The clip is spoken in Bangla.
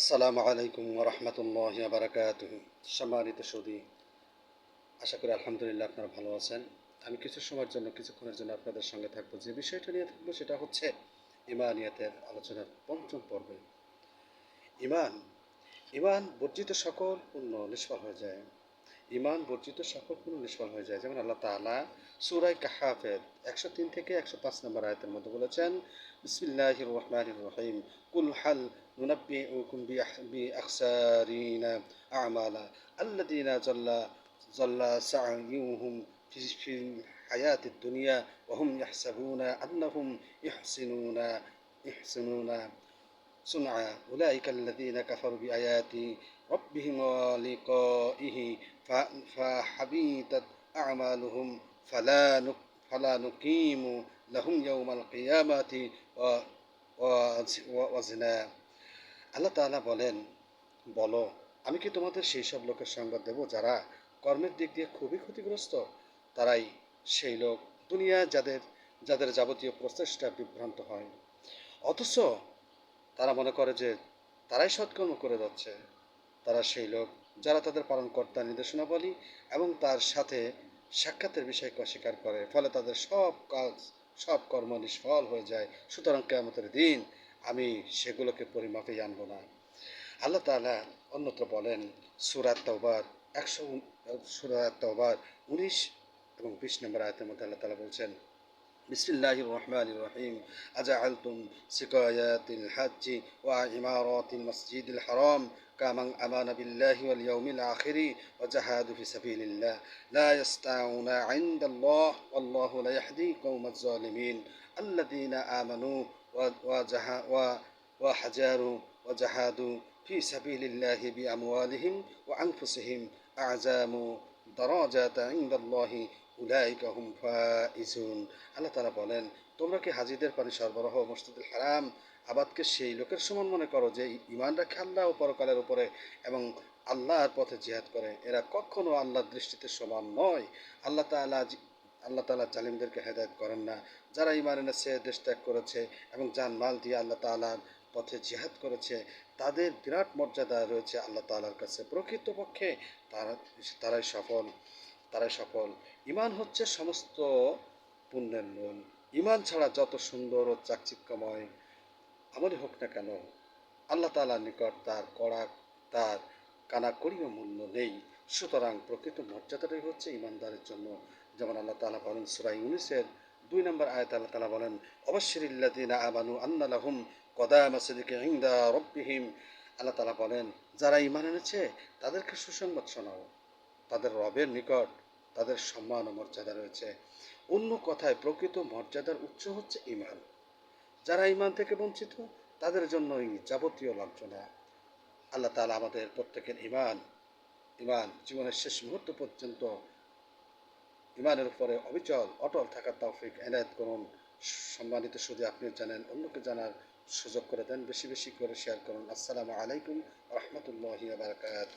আসসালামু আলাইকুম রহমতুল্লাহ বারাকাত সম্মানিত সৌদি আশা করি আলহামদুলিল্লাহ আপনারা ভালো আছেন। আমি কিছু সময়ের জন্য, কিছুক্ষণের জন্য আপনাদের সঙ্গে থাকব। যে বিষয়টা নিয়ে থাকব সেটা হচ্ছে ইমানিয়াতের আলোচনার পঞ্চম পর্বে। ইমান ইমান বর্জিত সকল পূর্ণ নিষ্ফল হয়ে যায়। ইমান বর্জিত সকল পূর্ণ নিষ্ফল হয়ে যায় যেমন আল্লাহ তাআলা সুরাই কাহাফের একশো তিন থেকে একশো পাঁচ নম্বর আয়তের মধ্যে বলেছেন বিসমিল্লাহির রহমানির রহিম কুল হাল নুনাব্বিউকুম বিআখসারিনা আমালা আল্লাযীনা জাল্লা জাল্লা সা'য়ুহুম في في الحياة الدنيا وهم يحسبون أنهم يحسنون يحسنون صنعا أولئك الذين كفروا بآيات ربهم ولقائه فحبيطت أعمالهم فلا فلا نقيم لهم يوم القيامة ওয়াজনা আল্লাহ তাআলা বলেন বলো আমি কি তোমাদের সেই সব লোকের সংবাদ দেব যারা কর্মের দিক দিয়ে খুবই ক্ষতিগ্রস্ত তারাই সেই লোক দুনিয়া যাদের যাদের যাবতীয় প্রচেষ্টা বিভ্রান্ত হয় অথচ তারা মনে করে যে তারাই সৎকর্ম করে যাচ্ছে। তারা সেই লোক যারা তাদের পালনকর্তার নির্দেশনাবলী এবং তার সাথে সাক্ষাতের বিষয়কে অস্বীকার করে, ফলে তাদের সব কাজ, সব কর্ম নিষ্ফল হয়ে যায়। সুতরাং কেয়ামতের দিন আমি সেগুলোকে পরিমাপে আনব না। আল্লাহ তালা অন্যত্র বলেন সুরাত তওবার একশো সুরাত তওবার উনিশ এবং বিশ নম্বর আয়তের মধ্যে আল্লাহ তালা বলছেন بسم الله الرحمن الرحيم. أجعلتم سقايات الحج وعمارات المسجد الحرام كمن آمن بالله واليوم الآخر وجهاد في سبيل الله. لا يستعون عند الله والله لا يهدي قوم الظالمين. الذين آمنوا وحجاروا وجهادوا في سبيل الله بأموالهم وأنفسهم أعزام দারাজাতা ইন্দাল্লাহি উলাইকা হুম আল্লাহ তাআলা বলেন, তোমরা কি হাজিদের পানি সরবরাহ মসজিদুল হারাম আবাদকে সেই লোকের সমান মনে করো যে ইমান রাখে আল্লাহ ও পরকালের উপরে এবং আল্লাহর পথে জিহাদ করে? এরা কখনো আল্লাহর দৃষ্টিতে সমান নয়। আল্লাহ তাআলা আল্লাহ তালা জালিমদেরকে হেদায়ত করেন না। যারা ইমান এনেছে, দেশ ত্যাগ করেছে এবং জান মাল দিয়ে আল্লাহ তালার পথে জিহাদ করেছে, তাদের বিরাট মর্যাদা রয়েছে আল্লাহ তালার কাছে। প্রকৃতপক্ষে তারা, তারাই সফল তারাই সফল। ইমান হচ্ছে সমস্ত পুণ্যের মূল। ইমান ছাড়া যত সুন্দর ও চাকচিক্যময় আমারই হোক না কেন, আল্লাহ তালার নিকট তার কড়া, তার কানাকড়িও মূল্য নেই। সুতরাং প্রকৃত মর্যাদাটাই হচ্ছে ইমানদারের জন্য। যেমন আল্লাহ তালা বলেন সুরাই উনিশের দুই নম্বর আয়ত আল্লাহ তালা বলেন অবশ্যিল্লাদিনা আমানু আন্নালাহুম কদাম সিদিকে ইন্দা রব্বিহিম। আল্লাহ তালা বলেন, যারা ইমান এনেছে, তাদেরকে সুসংবাদ শোনাও। তাদের রবের নিকট তাদের সম্মান ও মর্যাদা রয়েছে। অন্য কথায়, প্রকৃত মর্যাদার উৎস হচ্ছে ইমান যারা ইমান থেকে বঞ্চিত, তাদের জন্য এই যাবতীয় লাঞ্ছনা। আল্লাহ তালা আমাদের প্রত্যেকের ইমান ইমান জীবনের শেষ মুহূর্ত পর্যন্ত ইমানের উপরে অবিচল, অটল থাকার তৌফিক এনায়ত করুন। সম্মানিত শুধু আপনি জানেন, অন্যকে জানার সুযোগ করে দেন, বেশি বেশি করে শেয়ার করুন। আসসালামু আলাইকুম রহমতুল্লাহ বারকাত